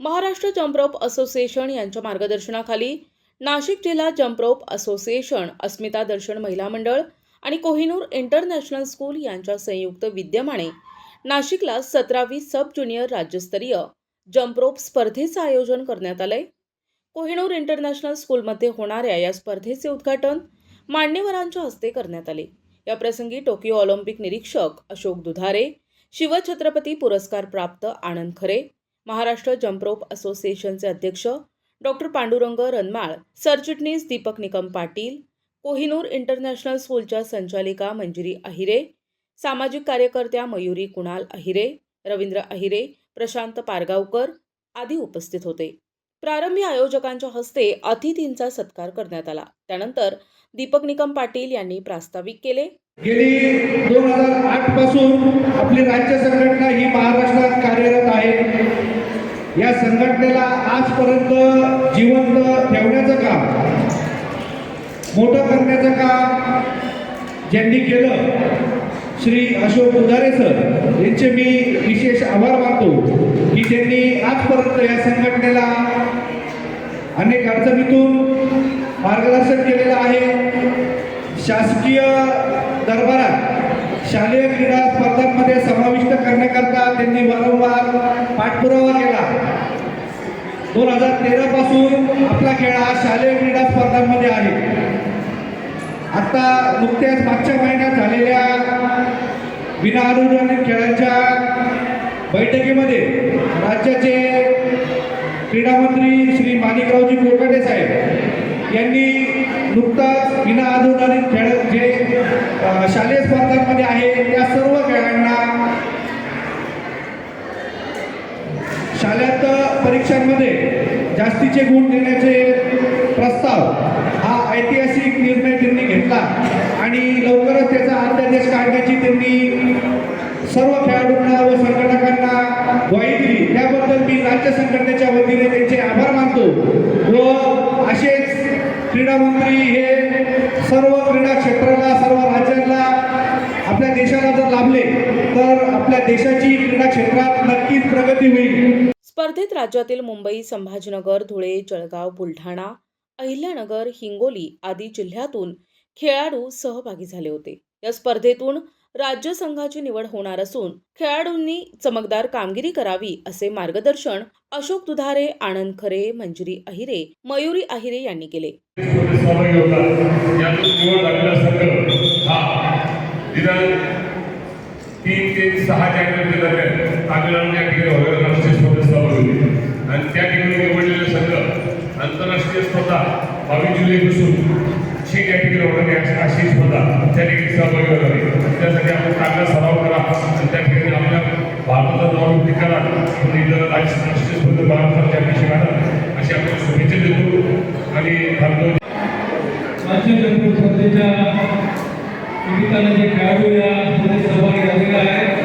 Maharashtra जम्परोप association यांच्या मार्गदर्शनाखाली नाशिक जिल्हा जम्परोप असोसिएशन अस्मिता दर्शन महिला मंडळ आणि कोहिनूर इंटरनॅशनल स्कूल यांच्या संयुक्त विद्यमाने नाशिकला सतरावी सब ज्युनियर राज्यस्तरीय जम्परोप स्पर्धेचं आयोजन करण्यात आलंय. कोहिनूर इंटरनॅशनल स्कूलमध्ये होणाऱ्या या स्पर्धेचे उद्घाटन मान्यवरांच्या हस्ते करण्यात आले. या प्रसंगी टोकियो ऑलिम्पिक निरीक्षक अशोक दुधारे शिवछत्रपती पुरस्कार प्राप्त आनंद खरे महाराष्ट्र जम्प्रोप असोसिएशनचे अध्यक्ष डॉक्टर पांडुरंग रनमाळ सरचिटणीस दीपक निकम पाटील कोहिनूर इंटरनॅशनल स्कूलच्या संचालिका मंजिरी अहिरे सामाजिक कार्यकर्त्या मयुरी कुणाल अहिरे रवींद्र अहिरे प्रशांत पारगावकर आदी उपस्थित होते. प्रारंभी आयोजकांच्या हस्ते अतिथींचा सत्कार करण्यात आला. त्यानंतर दीपक निकम पाटील यांनी प्रास्ताविक केले. गेली दोन हजार आठपासून आपली राज्य संघटना ही महाराष्ट्रात कार्यरत आहे. या संघटनेला आजपर्यंत जिवंत ठेवण्याचं काम मोठं करण्याचं काम ज्यांनी केलं श्री अशोक उदारे सर यांचे मी विशेष आभार मानतो की त्यांनी आजपर्यंत या संघटनेला अनेक अडचणीतून मार्गदर्शन केलेलं आहे. शासकीय दरबारात शालेय क्रीडा स्पर्धांमध्ये समाविष्ट करण्याकरता त्यांनी वारंवार पाठपुरावा केला. दोन हजार तेरा पासून आपला खेळ हा शालेय क्रीडा स्पर्धांमध्ये आहे. आता नुकत्याच मागच्या महिन्यात झालेल्या विनाअनुदानित खेळांच्या बैठकीमध्ये राज्याचे क्रीडामंत्री श्री माणिकरावजी कोकाटे साहेब यांनी नुकताच विना अनुदानित खेळ जे शालेय स्पर्धांमध्ये आहे त्या सर्व खेळांना शालेत परीक्षांमध्ये जास्तीचे गुण देण्याचे प्रस्ताव हा ऐतिहासिक निर्णय त्यांनी घेतला. आणि लवकरच त्याचा अध्यादेश काढण्याची त्यांनी सर्व खेळाडूंना व संघटकांना ग्वाही दिली. त्याबद्दल मी राज्य संघटनेच्या वतीने त्यांचे आभार मानतो व क्रीडामंत्री हे सर्व क्रीडा क्षेत्राला सर्व राज्यांना आपल्या देशाला जर लाभले तर आपल्या देशाची क्रीडा क्षेत्रात नक्कीच प्रगती होईल. स्पर्धेत राज्यातील मुंबई संभाजीनगर धुळे जळगाव बुलढाणा अहिल्यानगर हिंगोली आदी जिल्ह्यातून खेळाडू सहभागी झाले होते. या स्पर्धेतून राज्य संघाची निवड होणार असून खेळाडूंनी चमकदार कामगिरी करावी असे मार्गदर्शन अशोक दुधारे आनंद खरे मंजिरी अहिरे मयुरी अहिरे यांनी केले. तीन ते सहा जानेवारी दरम्यान तामिळनाडू या ठिकाणी होणाऱ्या राष्ट्रीय स्पर्धेत सहभागी होते. आणि त्या ठिकाणी निवडलेले संघ आंतरराष्ट्रीय स्पर्धा बावीस जुलैपासून चीन या ठिकाणी होणारी अशी- स्पर्धा. त्या ठिकाणी सहभागी होणार आहे त्यासाठी आपण चांगला सराव करा. आणि त्या ठिकाणी आपल्या भारताचा नाव करा. आणि राष्ट्रीय राष्ट्रीय स्पर्धेत चॅम्पियनशिप आणा अशी आपण शुभेच्छा देतो. आणि भारतावर राज्य स्पर्धेच्या निमित्तानं जे खेळाडू या स्पर्धेत सहभागी झालेले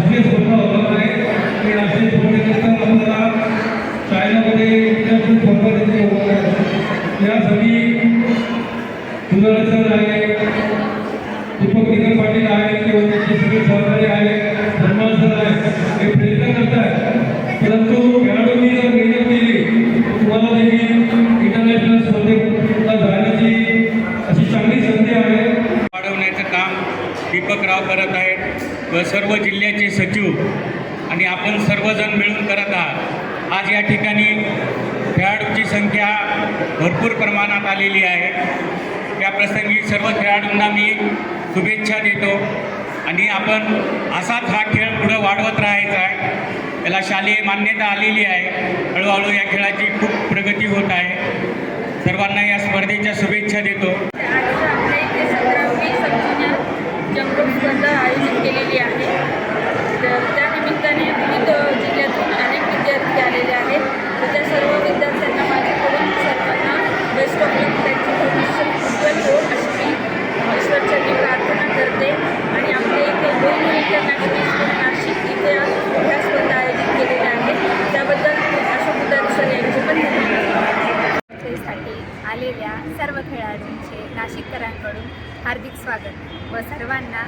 राष्ट्रीय स्पर्धा होणार आहे. आणि राष्ट्रीय स्पर्धेनंतर आपल्याला चायनामध्ये इंटरनॅशनल स्पर्धा होणार आहे यासाठी दुधाळे सर आहे. दीपक निकम पाटील आहे किंवा त्यांचे सगळे सहकारी आहे सन्मान सर आहे हे प्रयत्न करत आहेत परंतु खेळाडूंनी जर मेहनत केली तर तुम्हाला देखील इंटरनॅशनल स्पर्धेला जाण्याची अशी चांगली संधी आहे वाढवण्याचं काम दीपकराव करत आहेत व सर्व जिल्ह्याचे सचिव आणि आपण सर्वजण मिळून करत आहात. आज या ठिकाणी खेळाडूंची संख्या भरपूर प्रमाणात आलेली आहे. त्या प्रसंगी सर्व खेळाडूंना मी शुभेच्छा देतो. आणि आपण असाच हा खेळ पुढं वाढवत राहायचा आहे. त्याला शालेय मान्यता आलेली आहे. हळूहळू या खेळाची खूप प्रगती होत आहे. सर्वांना या स्पर्धेच्या शुभेच्छा देतो. केली आहे. तर त्यानिमित्ताने विविध जिल्ह्यातून अनेक विद्यार्थी आलेले आहेत. तर त्या सर्व विद्यार्थ्यांना माझ्याकडून सर्वांना बेस्ट ऑफ लक त्यांची भविष्य उज्ज्वल हो अशी मी ईश्वरचरणी प्रार्थना करते. आणि आमच्या इथे दोन इंटरनॅशनल स्कूल नाशिक इथे ह्या स्पर्धा आयोजित केलेल्या आहेत. त्याबद्दल अशोक उदरसर यांचे पण आलेल्या सर्व खेळाडूंचे नाशिककरांकडून हार्दिक स्वागत व सर्वांना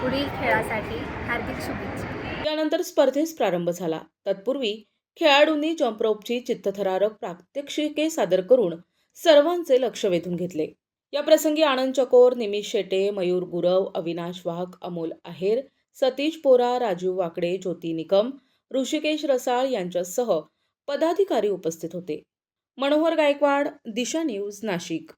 पुढील खेळासाठी हार्दिक शुभेच्छा. यानंतर स्पर्धेस प्रारंभ झाला. तत्पूर्वी खेळाडूंनी जम्परोपची चित्तथरारक प्रात्यक्षिके सादर करून सर्वांचे लक्ष वेधून घेतले. या प्रसंगी आनंद चकोर निमिष शेटे मयूर गुरव अविनाश वाघ अमोल आहेर सतीश पोरा राजीव वाकडे ज्योती निकम ऋषिकेश रसाळ यांच्यासह पदाधिकारी उपस्थित होते. मनोहर गायकवाड दिशा न्यूज नाशिक.